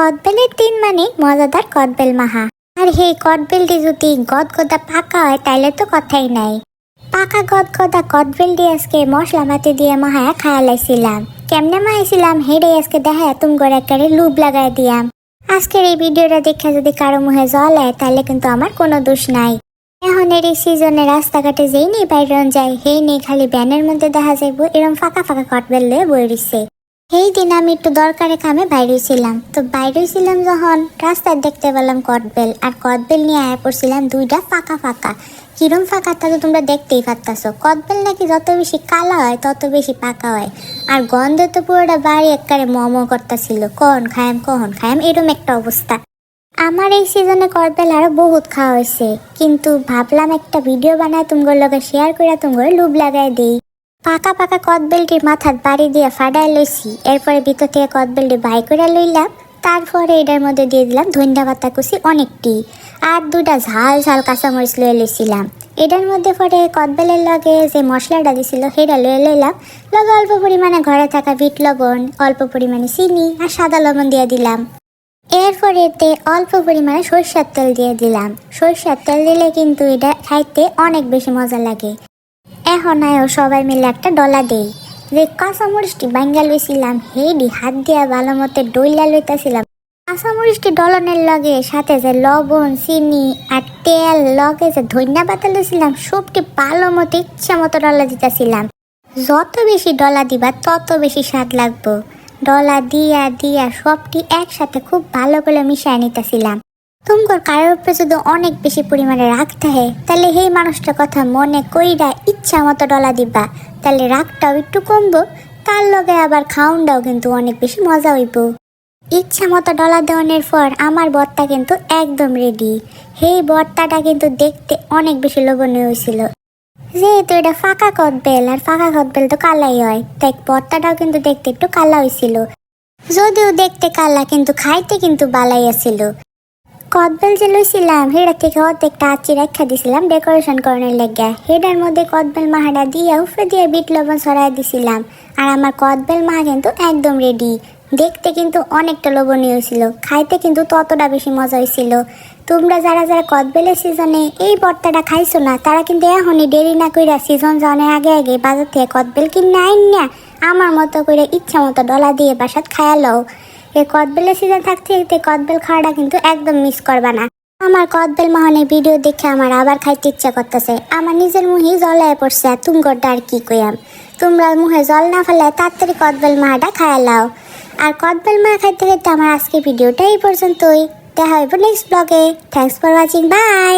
কদবেলের দিন মানে মজাদার কদবেল মাহা। আর সেই কদবেলটি যদি গদগদা পাকা হয়, তাইলে তো কথাই নাই। পাকা গদগদা কদবেলটি আজকে মশলা মাতি দিয়ে মাহায়া খায়া লাইছিলাম। কেমনে মাহাইছিলাম হেডে আজকে দেখা তুম করে একেবারে লুব লাগাই দিয়াম। আজকের এই ভিডিওটা দেখে যদি কারও মুখে জল হয় তাহলে কিন্তু আমার কোনো দোষ নাই। এখন এর এই সিজনে রাস্তাঘাটে যেই নেই বাইরন যায় হেই নেই খালি ব্যানের মধ্যে দেখা যাইব, এরম ফাঁকা ফাঁকা কটবেল লয়ে বই রইছে। সেই দিন আমি একটু দরকারে কামে বাইরে ছিলাম তো বাইরে ছিলাম যখন রাস্তায় দেখতে পেলাম কটবেল আর কটবেল নিয়ে আয়া পড়ছিলাম দুইটা ফাঁকা ফাঁকা। কিরম ফাঁকা তা তো তোমরা দেখতেই পারতাছো। কদবেল নাকি যত বেশি কালা হয়, তত বেশি পাকা হয়। আর গন্ধে তো পুরোটা বাড়ি একবারে মমো করতেছিল। কখন খায়াম কখন খায়াম, এরম একটা অবস্থা। আমার এই সিজনে কদবেল আরও বহুত খাওয়া হয়েছে। কিন্তু ভাবলাম একটা ভিডিও বানায় তোমার লগে শেয়ার করে তুমগোর লুব লাগাই দেই। পাকা পাকা কদবেলটির মাথার বাড়ি দিয়ে ফাডাই লইছি। এরপরে ভিতর থেকে কদবেলটি বাই করে লইলাম। তারপরে এটার মধ্যে দিয়ে দিলাম ধনিয়া পাতা কুচি অনেকটি। আর দুটা ঝাল ঝাল কাঁচামরিচ লয়ে লইছিলাম। এটার মধ্যে পরে কদবেলের লগে যে মশলাটা দিছিল সেটা লয়ে লইলাম। লগে অল্প পরিমাণে ঘরে থাকা বিট লবণ, অল্প পরিমাণে চিনি আর সাদা লবণ দিয়ে দিলাম। এরপরে এতে অল্প পরিমাণে সরষের তেল দিয়ে দিলাম। সরষের তেল দিলে কিন্তু এটা খাইতে অনেক বেশি মজা লাগে। এখন আয়ও সবাই মিলে একটা ডলা দেই। যে কাঁচামরিচটি বাঙ্গা লইছিলাম হেডি হাত দিয়া ভালো মতো ডইলা লইতাছিলাম। কাঁচামরিচটি ডলনের লগে সাথে যে লবণ, চিনি আর তেল লগে যে ধনিয়া পাতা লইছিলাম, সবটি ভালো মতো ইচ্ছা মতো ডলা দিতেছিলাম। যত বেশি ডলা দিবা, তত বেশি স্বাদ লাগবো। ডলা দিয়া দিয়া সবটি একসাথে খুব ভালো করে মিশাই নিতেছিলাম। তুমকর কারোর উপরে যদি অনেক বেশি পরিমাণে রাগ থাকে, তাহলে সেই মানুষটার কথা মনে কইরা ইচ্ছা মতো ডলা দিবা। তাহলে রাগটাও একটু কমবো, তার লগে আবার খাউনটাও কিন্তু অনেক বেশি মজা হইব। ইচ্ছা মতো ডলা দেওয়ানোর পর আমার বরটা কিন্তু একদম রেডি সেই বর্তাটা কিন্তু দেখতে অনেক বেশি লোভনীয় হয়েছিল যেহেতু এটা ফাঁকা কদবেল আর ফাঁকা কদবেল তো কালাই হয়, তাই বর্তাটাও কিন্তু দেখতে একটু কালা হয়েছিল যদিও দেখতে কালা, কিন্তু খাইতে কিন্তু বালাই কদবেল যে লইছিলাম হেডা থেকে অর্ধেকটা আচি রেখা দিছিলাম, ডেকোরেশন করানোর লেগে হেডার মধ্যে কদবেল মাহাটা দিয়ে উফরে দিয়ে বিট লবণ ছড়াই দিছিলাম। আর আমার কদবেল মাহা কিন্তু একদম রেডি দেখতে কিন্তু অনেকটা লোভনীয় ছিল। খাইতে কিন্তু ততটা বেশি মজা হয়েছিল তোমরা যারা যারা কদবেলের সিজনে এই ভর্তাটা খাইছো না, তারা কিন্তু এখনই দেরি না কইরা সিজন জনের আগে আগে বাজার থেকে কদবেল কিনে আইন না আমার মতো করে ইচ্ছা মতো ডলা দিয়ে বাসাত খায়া লও। এই কদবেলের সিজন থাকতে থাকতে কদবেল খাওয়াটা কিন্তু একদম মিস করবা না। আমার কদবেল মাহনের ভিডিও দেখে আমার আবার খাইতে ইচ্ছা করতেছে। আমার নিজের মুহে জলায় পড়ছে, আর তুমি গড্ডা আর কি কইয়াম? তোমরা মুহে জল না ফেলে তাড়াতাড়ি কদবেল মাহাটা খায়া লাও। আর কদবেল মা খাইতে খাইতে আমার আজকে ভিডিওটা এই পর্যন্তই। দেখা হইব নেক্সট ব্লগে থ্যাংকস ফর ওয়াচিং বাই